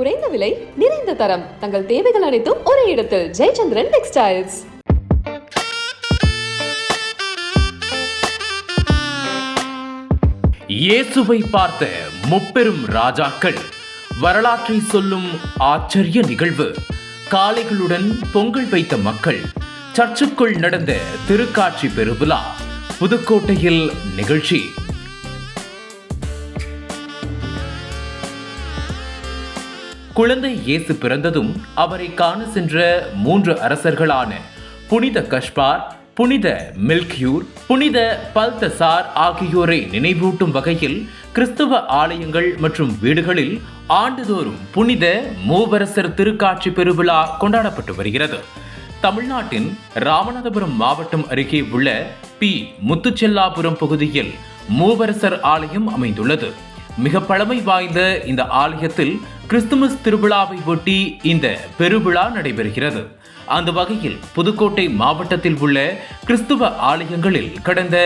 குறைந்த விலை நிறைந்த தரம். தங்கள் தேவைகள் அனைத்தும் ஒரே இடத்தில். ஜெயச்சந்திரன் டெக்ஸ்டைல்ஸ். இயேசுவை பார்த்த முப்பெரும் ராஜாக்கள் வரலாற்றை சொல்லும் ஆச்சரிய நிகழ்வு. காளைகளுடன் பொங்கல் வைத்த மக்கள் சர்ச்சுக்குள் நடந்த திருக்காட்சி பெருவிழா புதுக்கோட்டையில் நிகழ்ச்சி. குழந்தை இயேசு பிறந்ததும் அவரை காண சென்ற மூன்று அரசர்களான புனித கஷ்பார் புனித மில்கியூர் புனித பல்தசார் ஆகியோரை நினைவூட்டும் வகையில் கிறிஸ்துவ ஆலயங்கள் மற்றும் வீடுகளில் ஆண்டுதோறும் புனித மூவரசர் திருக்காட்சி பெருவிழா கொண்டாடப்பட்டு வருகிறது. தமிழ்நாட்டின் ராமநாதபுரம் மாவட்டம் அருகே உள்ள பி. முத்துச்செல்லாபுரம் பகுதியில் மூவரசர் ஆலயம் அமைந்துள்ளது. மிக பழமை வாய்ந்த இந்த ஆலயத்தில் கிறிஸ்துமஸ் திருவிழாவை ஒட்டி இந்த பெருவிழா நடைபெறுகிறது. அந்த வகையில் புதுக்கோட்டை மாவட்டத்தில் உள்ள கிறிஸ்துவ ஆலயங்களில் கடந்த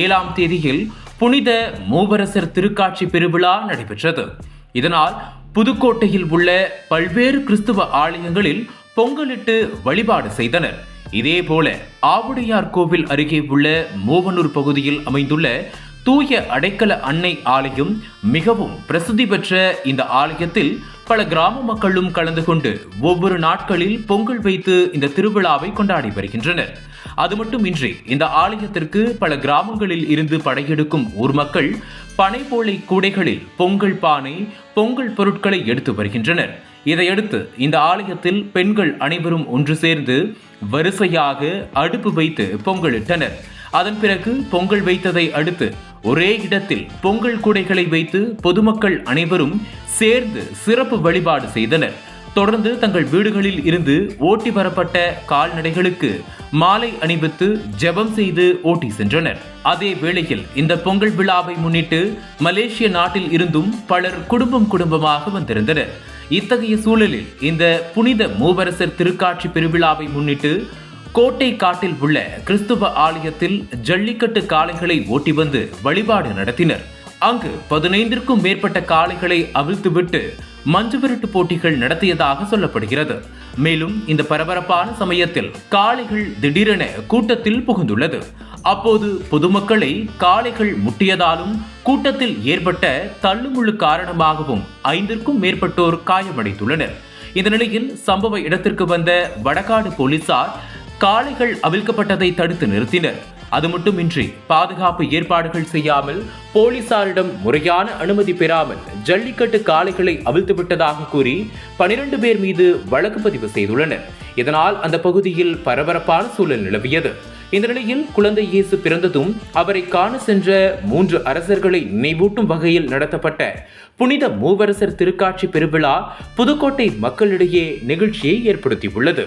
ஏழாம் தேதியில் புனித மூவரசர் திருக்காட்சி பெருவிழா நடைபெற்றது. இதனால் புதுக்கோட்டையில் உள்ள பல்வேறு கிறிஸ்துவ ஆலயங்களில் பொங்கலிட்டு வழிபாடு செய்தனர். இதேபோல ஆவுடையார் கோவில் அருகே உள்ள மூவனூர் பகுதியில் அமைந்துள்ள தூய அடைக்கல அன்னை ஆலயம் மிகவும் பிரசித்தி பெற்ற இந்த ஆலயத்தில் பல கிராம மக்களும் கலந்து கொண்டு ஒவ்வொரு நாட்களில் பொங்கல் வைத்து இந்த திருவிழாவை கொண்டாடி வருகின்றனர். அது மட்டுமின்றி இந்த ஆலயத்திற்கு பல கிராமங்களில் இருந்து படையெடுக்கும் ஊர் மக்கள் பனைபோலை கூடைகளில் பொங்கல் பானை பொங்கல் பொருட்களை எடுத்து வருகின்றனர். இதையடுத்து இந்த ஆலயத்தில் பெண்கள் அனைவரும் ஒன்று சேர்ந்து வரிசையாக அடுப்பு வைத்து பொங்கலிட்டனர். அதன் பிறகு பொங்கல் வைத்ததை அடுத்து ஒரே இடத்தில் பொங்கல் கூடைகளை வைத்து பொதுமக்கள் அனைவரும் சேர்ந்து சிறப்பு வழிபாடு செய்தனர். தொடர்ந்து தங்கள் வீடுகளில் இருந்து ஓட்டி வரப்பட்ட கால்நடைகளுக்கு மாலை அணிவித்து ஜெபம் செய்து ஓட்டி சென்றனர். அதே வேளையில் இந்த பொங்கல் விழாவை முன்னிட்டு மலேசிய நாட்டில் இருந்தும் பலர் குடும்பம் குடும்பமாக வந்திருந்தனர். இத்தகைய சூழலில் இந்த புனித மூவரசர் திருக்காட்சி பெருவிழாவை முன்னிட்டு கோட்டை காட்டில் உள்ள கிறிஸ்துவ ஆலயத்தில் ஜல்லிக்கட்டு காளைகளை ஓட்டி வந்து வழிபாடு நடத்தினர். அங்கு பதினைந்திற்கும் மேற்பட்ட காளைகளை அவிழ்த்துவிட்டு மஞ்சு விரட்டு போட்டிகள் நடத்தியதாக சொல்லப்படுகிறது. மேலும் இந்த பரபரப்பான சமயத்தில் காளைகள் திடீரென கூட்டத்தில் புகுந்துள்ளது. அப்போது பொதுமக்களை காளைகள் முட்டியதாலும் கூட்டத்தில் ஏற்பட்ட தள்ளுமுள்ளு காரணமாகவும் ஐந்திற்கும் மேற்பட்டோர் காயமடைந்துள்ளனர். இந்த நிலையில் சம்பவ இடத்திற்கு வந்த வடகாடு போலீசார் காளைகள் அவிழ்க்கப்பட்டதை தடுத்து நிறுத்தினர். அது மட்டுமின்றி பாதுகாப்பு ஏற்பாடுகள் செய்யாமல் போலீசாரிடம் முறையான அனுமதி பெறாமல் ஜல்லிக்கட்டு காளைகளை அவிழ்த்து விட்டதாக கூறி பனிரெண்டு பேர் மீது வழக்கு பதிவு செய்துள்ளனர். இதனால் அந்த பகுதியில் பரபரப்பான சூழல் நிலவியது. இந்த நிலையில் குழந்தை இயேசு பிறந்ததும் அவரை காண சென்ற மூன்று அரசர்களை நினைவூட்டும் வகையில் நடத்தப்பட்ட புனித மூவரசர் திருக்காட்சி பெருவிழா புதுக்கோட்டை மக்களிடையே நிகழ்ச்சியை ஏற்படுத்தியுள்ளது.